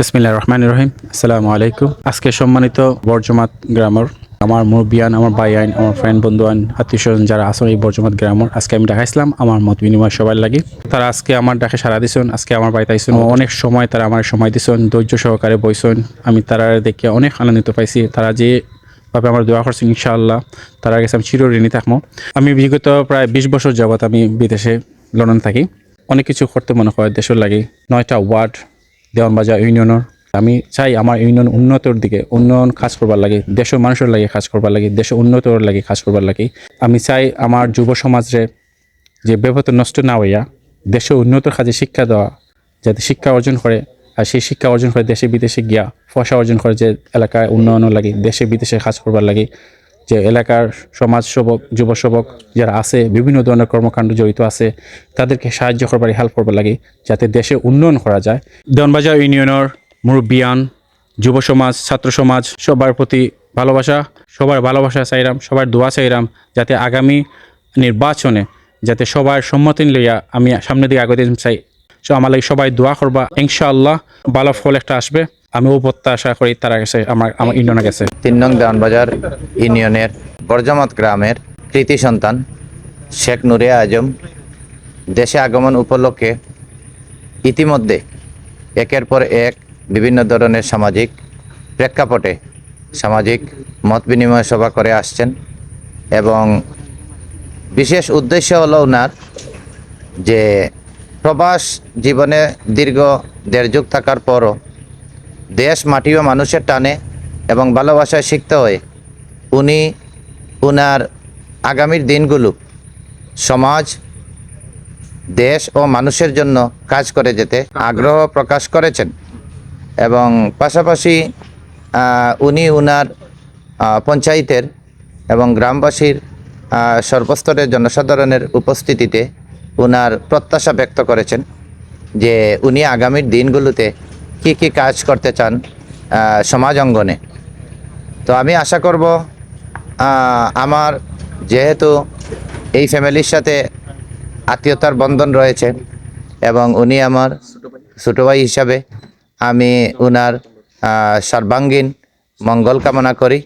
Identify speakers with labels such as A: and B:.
A: বিসমিল্লাহ রহমান রহিম। আসসালামু আলাইকুম। আজকে সম্মানিত বর্জমাত গ্রামর, আমার মুরবিয়ান আমার ভাই আইন, আমার ফ্রেন্ড বন্ধু আইন আত্মীয় স্বজন যারা আসেন এই বর্জমাত গ্রামর, আজকে আমি দেখাইছিলাম আমার মত বিনিময় সবার লাগে। তারা আজকে আমার ডাকে সারা দিছেন, আজকে আমার বাড়িতে আইসুন অনেক সময় তারা আমার সময় দিছেন, ধৈর্য সহকারে বইছেন। আমি তারা দেখে অনেক আনন্দিত পাইছি। তারা যে ভাবে আমার দোয়া করছেন, ইনশাআল্লাহ, তারা কাছে আমি চিরঋণী থাকব। আমি বিগত প্রায় বিশ বছর যাবত আমি বিদেশে লন্ডন থাকি। অনেক কিছু করতে মনে হয়, দেশের লাগে। নয়টা ওয়ার্ড দেওয়ানবাজার ইউনিয়নের। আমি চাই আমার ইউনিয়ন উন্নতর দিকে, উন্নয়ন কাজ করবার লাগে, দেশের মানুষের লাগে কাজ করবার লাগে, দেশের উন্নতর লাগে কাজ করবার লাগে। আমি চাই আমার যুব সমাজরে যে ব্যবহার নষ্ট না হইয়া দেশের উন্নতর কাজে শিক্ষা দেওয়া, যাতে শিক্ষা অর্জন করে, আর সেই শিক্ষা অর্জন করে দেশে বিদেশে গিয়া পয়সা অর্জন করে যে এলাকায় উন্নয়নের লাগে, দেশে বিদেশে কাজ করবার লাগে। যে এলাকার সমাজ সেবক, যুব সেবক যারা আছে, বিভিন্ন ধরনের কর্মকাণ্ড জড়িত আছে, তাদেরকে সাহায্য করবার, হেল্প করবার লাগে, যাতে দেশে উন্নয়ন করা যায়। দেওয়ানবাজার ইউনিয়নের মুরব্বিয়ান, যুব সমাজ, ছাত্র সমাজ, সবার প্রতি ভালোবাসা, সবার ভালোবাসা চাইরাম, সবার দোয়া চাইরাম, যাতে আগামী নির্বাচনে যাতে সবার সম্মতি লইয়া আমি সামনের দিকে আগে চাই। সো আমার লাগে সবাই দোয়া করবা। ইনশাআল্লাহ ভালো ফল একটা আসবে। আমি ও প্রত্যাশা করি তারা গেছে আমার আমার ইন্ডিয়ানা গেছে।
B: তিন নং দেওয়ানবাজার ইউনিয়নের বর্জমত গ্রামের কৃতি সন্তান শেখ নুরে আজম দেশে আগমন উপলক্ষে ইতিমধ্যে একের পর এক বিভিন্ন ধরনের সামাজিক প্রেক্ষাপটে সামাজিক মত বিনিময় সভা করে আসছেন এবং বিশেষ উদ্দেশ্য হলো ওনার যে প্রবাস জীবনে দীর্ঘ দেড় যুগ থাকার পরও দেশ মাটি ও মানুষের টানে এবং ভালোবাসায় শিখতে হয়ে উনি উনার আগামীর দিনগুলো সমাজ, দেশ ও মানুষের জন্য কাজ করে যেতে আগ্রহ প্রকাশ করেছেন এবং পাশাপাশি উনি উনার পঞ্চায়েতের এবং গ্রামবাসীর সর্বস্তরের জনসাধারণের উপস্থিতিতে উনার প্রত্যাশা ব্যক্ত করেছেন যে উনি আগামীর দিনগুলোতে কি কি কাজ করতে চান সমাজ অঙ্গনে? তো আমি আশা করব আমার যেহেতু এই ফ্যামিলির সাথে আত্মীয়তার বন্ধন রয়েছে এবং উনি আমার ছোটো ভাই হিসাবে আমি উনার সর্বাঙ্গীন মঙ্গল কামনা করি।